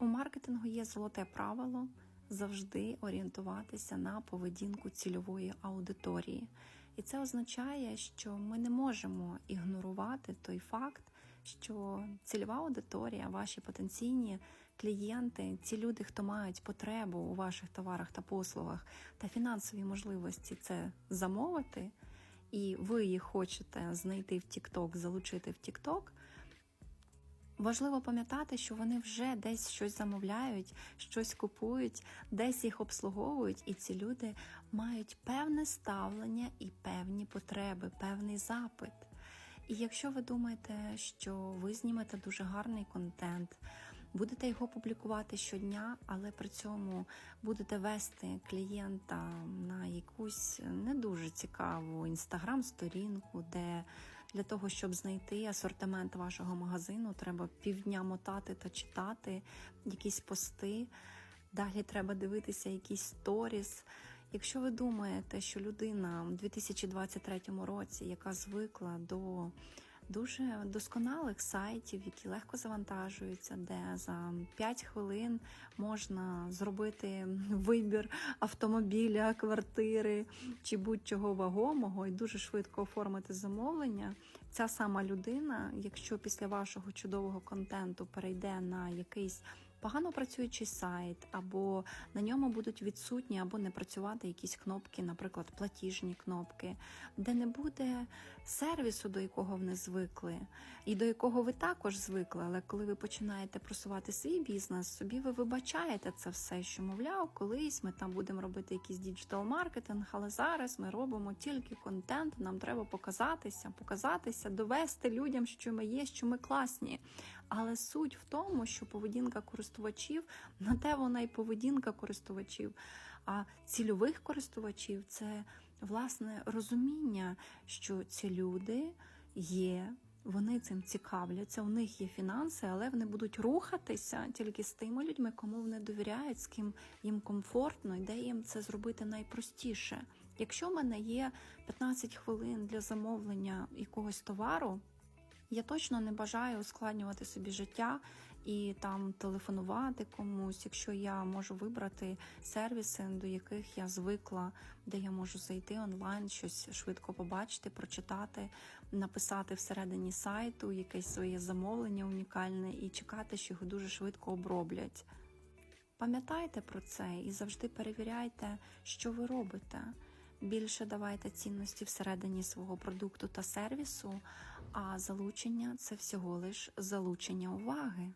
У маркетингу є золоте правило завжди орієнтуватися на поведінку цільової аудиторії. І це означає, що ми не можемо ігнорувати той факт, що цільова аудиторія, ваші потенційні клієнти, ці люди, хто мають потребу у ваших товарах та послугах та фінансові можливості це замовити, і ви їх хочете знайти в TikTok, залучити в TikTok, Важливо пам'ятати, що вони вже десь щось замовляють, щось купують, десь їх обслуговують, і ці люди мають певне ставлення і певні потреби, певний запит. І якщо ви думаєте, що ви знімете дуже гарний контент, будете його публікувати щодня, але при цьому будете вести клієнта на якусь не дуже цікаву інстаграм-сторінку, де для того, щоб знайти асортимент вашого магазину, треба півдня мотати та читати якісь пости. Далі треба дивитися якісь сторіс. Якщо ви думаєте, що людина в 2023 році, яка звикла до дуже досконалих сайтів, які легко завантажуються, де за 5 хвилин можна зробити вибір автомобіля, квартири чи будь-чого вагомого і дуже швидко оформити замовлення, ця сама людина, якщо після вашого чудового контенту перейде на якийсь погано працюючий сайт, або на ньому будуть відсутні або не працювати якісь кнопки, наприклад, платіжні кнопки, де не буде сервісу, до якого вони звикли, і до якого ви також звикли. Але коли ви починаєте просувати свій бізнес, собі ви вибачаєте це все, що мовляв, колись ми там будемо робити якийсь діджитал-маркетинг, але зараз ми робимо тільки контент. Нам треба показатися, показатися, довести людям, що ми є, що ми класні. Але суть в тому, що поведінка користувачів на те вона і поведінка користувачів. А цільових користувачів це власне розуміння, що ці люди є. Вони цим цікавляться, у них є фінанси, але вони будуть рухатися тільки з тими людьми, кому вони довіряють, з ким їм комфортно і де їм це зробити найпростіше. Якщо в мене є 15 хвилин для замовлення якогось товару, я точно не бажаю ускладнювати собі життя і там телефонувати комусь, якщо я можу вибрати сервіси, до яких я звикла, де я можу зайти онлайн, щось швидко побачити, прочитати, написати всередині сайту якесь своє замовлення унікальне і чекати, що його дуже швидко оброблять. Пам'ятайте про це і завжди перевіряйте, що ви робите. Більше давайте цінності всередині свого продукту та сервісу, а залучення це всього лиш залучення уваги.